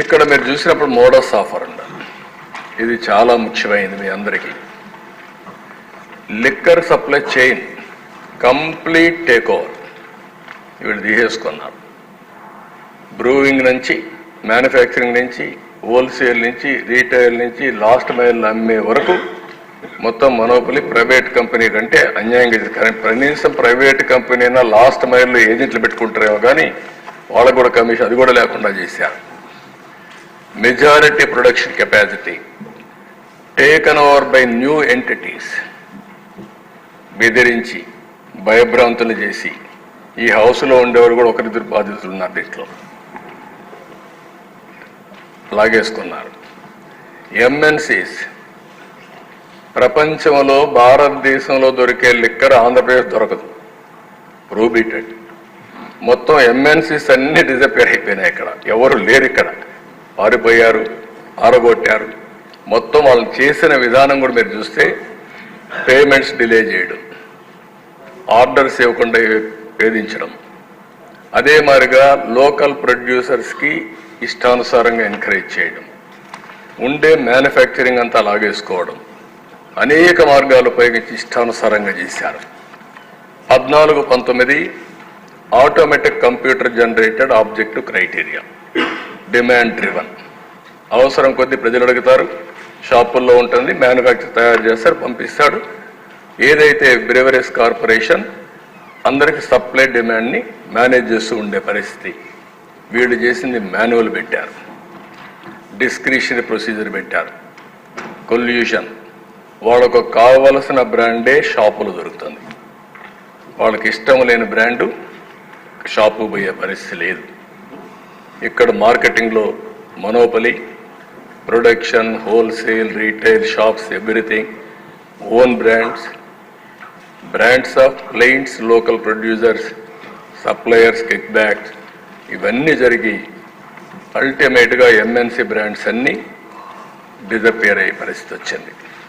ఇక్కడ మీరు చూసినప్పుడు మోడస్ ఆఫర్ అండి ఇది చాలా ముఖ్యమైనది మీ అందరికీ. Liquor supply chain complete take over వీళ్ళు తీసేసుకున్నారు. బ్రూవింగ్ నుంచి మ్యానుఫ్యాక్చరింగ్ నుంచి హోల్సేల్ నుంచి రీటైల్ నుంచి లాస్ట్ మైల్ అమ్మే వరకు మొత్తం మనోపలి ప్రైవేట్ కంపెనీ కంటే అన్యాయంగా కానీ కనీసం ప్రైవేట్ కంపెనీ అయినా లాస్ట్ మైల్లో ఏజెంట్లు పెట్టుకుంటారేమో కానీ వాళ్ళకు కూడా కమిషన్ అది కూడా లేకుండా చేశారు. Majority production capacity taken over by new entities బెదిరించి భయభ్రాంతులు చేసి ఈ హౌస్లో ఉండేవారు కూడా ఒకరిద్దరు బాధితులు ఉన్నారు దీంట్లో. లాగేసుకున్నారు. ఎంఎన్సీస్ ప్రపంచంలో భారతదేశంలో దొరికే లిక్కర్ ఆంధ్రప్రదేశ్ దొరకదు. ప్రూబీటెడ్ మొత్తం ఎంఎన్సీస్ అన్ని డిజపేర్ అయిపోయినాయి ఇక్కడ. ఎవరు లేరు ఇక్కడ. పారిపోయారు ఆరగొట్టారు. మొత్తం వాళ్ళు చేసిన విధానం కూడా మీరు చూస్తే పేమెంట్స్ డిలే చేయడం ఆర్డర్స్ ఇవ్వకుండా వేధించడం. అదే మాదిరిగా లోకల్ ప్రొడ్యూసర్స్కి ఇష్టానుసారంగా ఎంకరేజ్ చేయడం ఉండే మ్యానుఫ్యాక్చరింగ్ అంతా లాగేసుకోవడం అనేక మార్గాలు ఉపయోగించి ఇష్టానుసారంగా చేశారు. పద్నాలుగు పంతొమ్మిది automatic computer generated objective criteria. Demand driven. అవసరం కొద్దీ ప్రజలు అడుగుతారు షాపుల్లో ఉంటుంది మ్యానుఫ్యాక్చర్ తయారు చేస్తారు పంపిస్తాడు. ఏదైతే బ్రెవరీస్ కార్పొరేషన్ అందరికి సప్లై డిమాండ్ని మేనేజ్ చేస్తూ ఉండే పరిస్థితి. వీళ్ళు చేసింది మాన్యువల్ పెట్టారు. డిస్క్రిషనరీ ప్రొసీజర్ పెట్టారు. కొల్యూషన్. వాళ్ళకు కావలసిన బ్రాండే షాపులు దొరుకుతుంది. వాళ్ళకి ఇష్టం లేని బ్రాండు షాపు పోయే పరిస్థితి లేదు. ఇక్కడ మార్కెటింగ్లో monopoly production wholesale retail shops everything own brands brands of clients local producers suppliers kickbacks ఇవన్నీ జరిగి అల్టిమేట్గా ఎంఎన్సి బ్రాండ్స్ అన్నీ డిజపేర్ అయ్యే పరిస్థితి వచ్చింది.